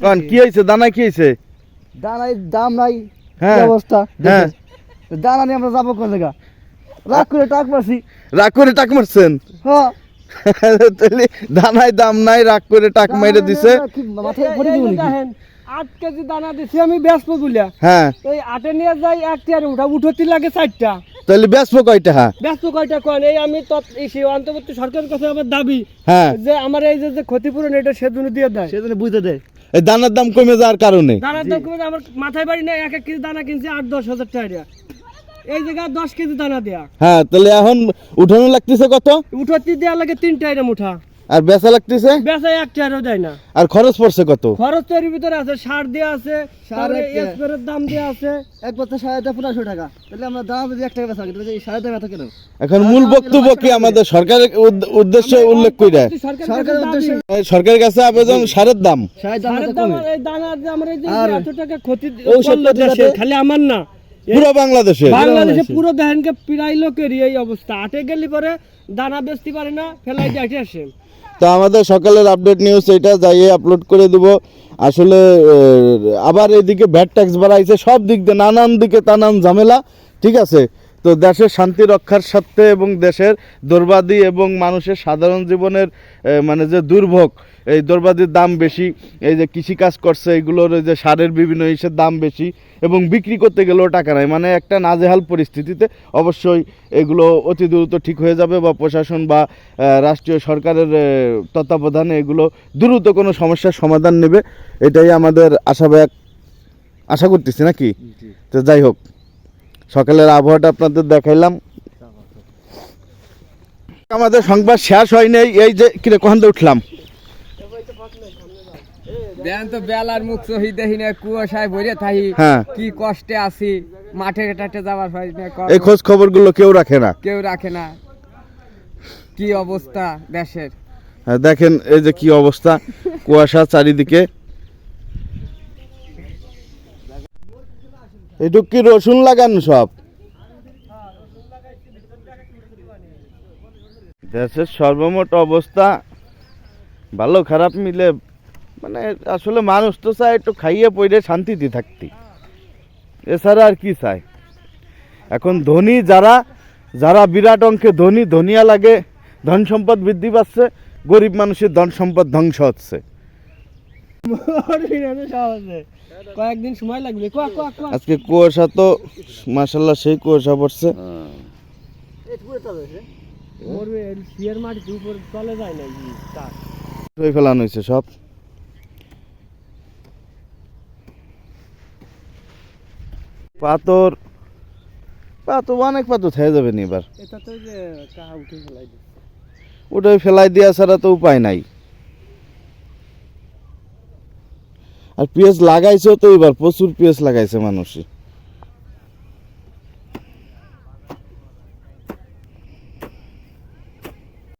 কারণ কি হয়েছে? দানা কি হয়েছে? দানাই দাম নাই হ্যাঁ, অবস্থা? হ্যাঁ। দানা নিয়ে আমরা যাব কোন জায়গা? রাগ করে টাক মারছি। রাগ করে টাক মারছেন? হ্যাঁ। তাহলে দানায় দাম নাই রাগ করে টাক মেরে দিছে? আট কেজি দানা দিছি আমি ব্যস্ত বুলিয়া হ্যাঁ। এই আটে নিয়ে যাই এক টিয়ার উঠা উঠতি লাগে চারটা। তাহলে বেচবো কয়টা? হ্যাঁ। ব্যস্ত কয়টা কন? এই আমি তৎ এই অন্তর্বর্তী সরকারের কাছে আমার দাবি হ্যাঁ। যে আমার এই যে যে ক্ষতিপূরণ এটা সেজন্য দিয়ে দেয়। সেজন্য বুঝতে দেয়। এই দানার দাম কমে যাওয়ার কারণে। দানার দাম কমে আমার মাথায় বাড়ি না এক এক কেজি দানা কিনছে আট দশ হাজার টাকা এই জায়গায় দশ কেজি দানা দেয়া। হ্যাঁ তাহলে এখন উঠানো লাগতেছে কত? উঠাতে দেওয়া লাগে তিন টাইরা মুঠা আর বেচা লাগতেছে? বেচা এক দেয় না। আর খরচ পড়ছে কত? খরচ তো এর ভিতরে আছে সার দেওয়া আছে সার স্প্রের দাম দেওয়া আছে। এক বছর সাড়ে পনেরোশো টাকা। তাহলে আমরা দাম যদি এক টাকা বেচা কিনতে এই সাড়ে টাকা কেন? এখন মূল বক্তব্য কি আমাদের সরকারের উদ্দেশ্য উল্লেখ করে সরকারের সরকারের উদ্দেশ্যে। সরকারের কাছে আবেদন সারের দাম? সারের দাম এই দানার যে আমরা এই এত টাকা ক্ষতি ঔষধ করল পাতি দেশে, যাতে- খালি আমার না। পুরো বাংলাদেশে। বাংলাদেশে পুরো প্রায় লোকেরই এই অবস্থা। আটে গেলি পরে দানা বেচতে পারে না ফেলাই দিয়ে আসে। তো আমাদের সকালের আপডেট নিউজ এটা যাইয়ে আপলোড করে দেব। আসলে আবার এদিকে ভ্যাট ট্যাক্স বাড়াইছে, সব দিক দিয়ে নানান দিকে নানান ঝামেলা, ঠিক আছে? তো দেশের শান্তি রক্ষার স্বার্থে এবং দেশের দৌর্বাদি এবং মানুষের সাধারণ জীবনের মানে যে দুর্ভোগ এই দৌর্বাদির দাম বেশি এই যে কৃষিকাজ করছে এগুলোর এই যে সারের বিভিন্ন ইসের দাম বেশি এবং বিক্রি করতে গেলেও টাকা নাই। মানে একটা নাজেহাল পরিস্থিতিতে অবশ্যই এগুলো অতি দ্রুত ঠিক হয়ে যাবে বা প্রশাসন বা রাষ্ট্রীয় সরকারের তত্ত্বাবধানে এগুলো দ্রুত কোনো সমস্যার সমাধান নেবে এটাই আমাদের আশাবাদ আশা করতেছি নাকি? তো যাই হোক। সকালের আবহাওয়াটা আপনাদের দেখাইলাম। আমাদের সংবাদ শেষ হয় নাই এই যে কিরে কখন উঠলাম? দেন তো বেলার মুখ সহি দেখি না কুয়াশায় ভরে থাকি হ্যাঁ। কি কষ্টে আছি মাঠে টাটে না এই খোঁজ খবরগুলো কেউ রাখে না। কেউ রাখে না। কি অবস্থা দেশের? হ্যাঁ, দেখেন এই যে কি অবস্থা কুয়াশা চারিদিকে। এটুক কি রসুন লাগান সব। দেশের সর্বমোট অবস্থা ভালো খারাপ মিলে মানে আসলে মানুষ তো চায় একটু খাইয়ে পড়ে শান্তিতে থাকতে। এছাড়া আর কি চায়? এখন ধনী যারা যারা বিরাট অঙ্কে ধনী, ধনিয়া লাগে, ধন সম্পদ বৃদ্ধি পাচ্ছে, গরিব মানুষের ধন সম্পদ ধ্বংস হচ্ছে। কয়েকদিন সময় লাগবে। আজকে কুয়াশা তো মাসাল্লাহ সেই কুয়াশা পড়ছে। ফেলানো হয়েছে সব। পাথর পাথর অনেক পাথর থেকে যাবে নি এবার। ওটাই ফেলাই দেওয়া ছাড়া তো উপায় নাই। আর পেঁয়াজ লাগাইছেও তো এবার প্রচুর পেঁয়াজ লাগাইছে মানুষই।